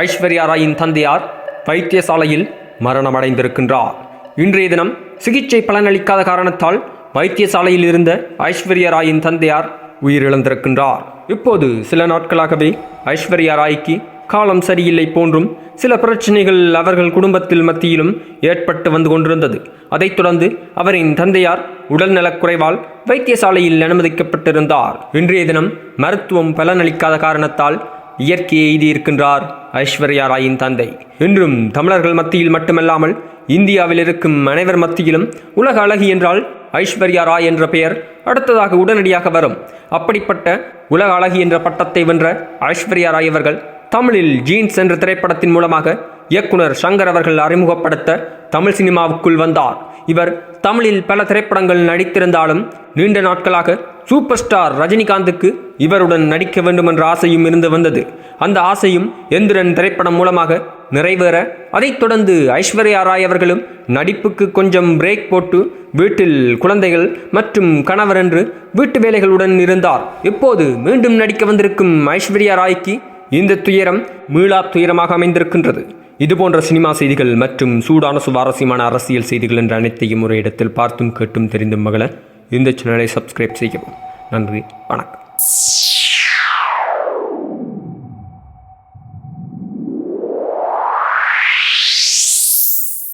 ஐஸ்வர்யா ராயின் தந்தையார் வைத்தியசாலையில் மரணமடைந்திருக்கின்றார். இன்றைய தினம் சிகிச்சை பலனளிக்காத காரணத்தால் வைத்தியசாலையில் இருந்த ஐஸ்வர்யா ராயின் தந்தையார் உயிரிழந்திருக்கின்றார். இப்போது சில நாட்களாகவே ஐஸ்வர்யா ராய்க்கு காலம் சரியில்லை போன்றும் சில பிரச்சனைகள் அவர்கள் குடும்பத்தில் மத்தியிலும் ஏற்பட்டு வந்து கொண்டிருந்தது. அதைத் தொடர்ந்து அவரின் தந்தையார் உடல்நலக்குறைவால் வைத்தியசாலையில் அனுமதிக்கப்பட்டிருந்தார். இன்றைய தினம் மருத்துவம் பலனளிக்காத காரணத்தால் இயற்கையை எழுதியிருக்கின்றார் ஐஸ்வர்யா ராயின் தந்தை. இன்றும் தமிழர்கள் மத்தியில் மட்டுமல்லாமல் இந்தியாவில் இருக்கும் அனைவர் மத்தியிலும் உலக அழகி என்றால் ஐஸ்வர்யா ராய் என்ற பெயர் அடுத்ததாக உடனடியாக வரும். அப்படிப்பட்ட உலக அழகி என்ற பட்டத்தை வென்ற ஐஸ்வர்யா ராய் அவர்கள் தமிழில் ஜீன்ஸ் என்ற திரைப்படத்தின் மூலமாக இயக்குனர் சங்கர் அவர்கள் அறிமுகப்படுத்த தமிழ் சினிமாவுக்குள் வந்தார். இவர் தமிழில் பல திரைப்படங்கள் நடித்திருந்தாலும் நீண்ட நாட்களாக சூப்பர் ஸ்டார் ரஜினிகாந்துக்கு இவருடன் நடிக்க வேண்டும் என்ற ஆசையும் இருந்து வந்தது. அந்த ஆசையும் எந்திரன் திரைப்படம் மூலமாக நிறைவேற அதைத் தொடர்ந்து ஐஸ்வர்யா ராய் அவர்களும் நடிப்புக்கு கொஞ்சம் பிரேக் போட்டு வீட்டில் குழந்தைகள் மற்றும் கணவர் என்று வீட்டு வேலைகளுடன் இருந்தார். இப்போது மீண்டும் நடிக்க வந்திருக்கும் ஐஸ்வர்யா ராய்க்கு இந்த துயரம் மீளா துயரமாக அமைந்திருக்கின்றது. இதுபோன்ற சினிமா செய்திகள் மற்றும் சூடான சுவாரஸ்யமான அரசியல் செய்திகள் என்ற அனைத்தையும் ஒரு இடத்தில் பார்த்தும் கேட்டும் தெரிந்தும் மகள இந்த சேனலை சப்ஸ்கிரைப் செய்யவும். நன்றி வணக்கம்.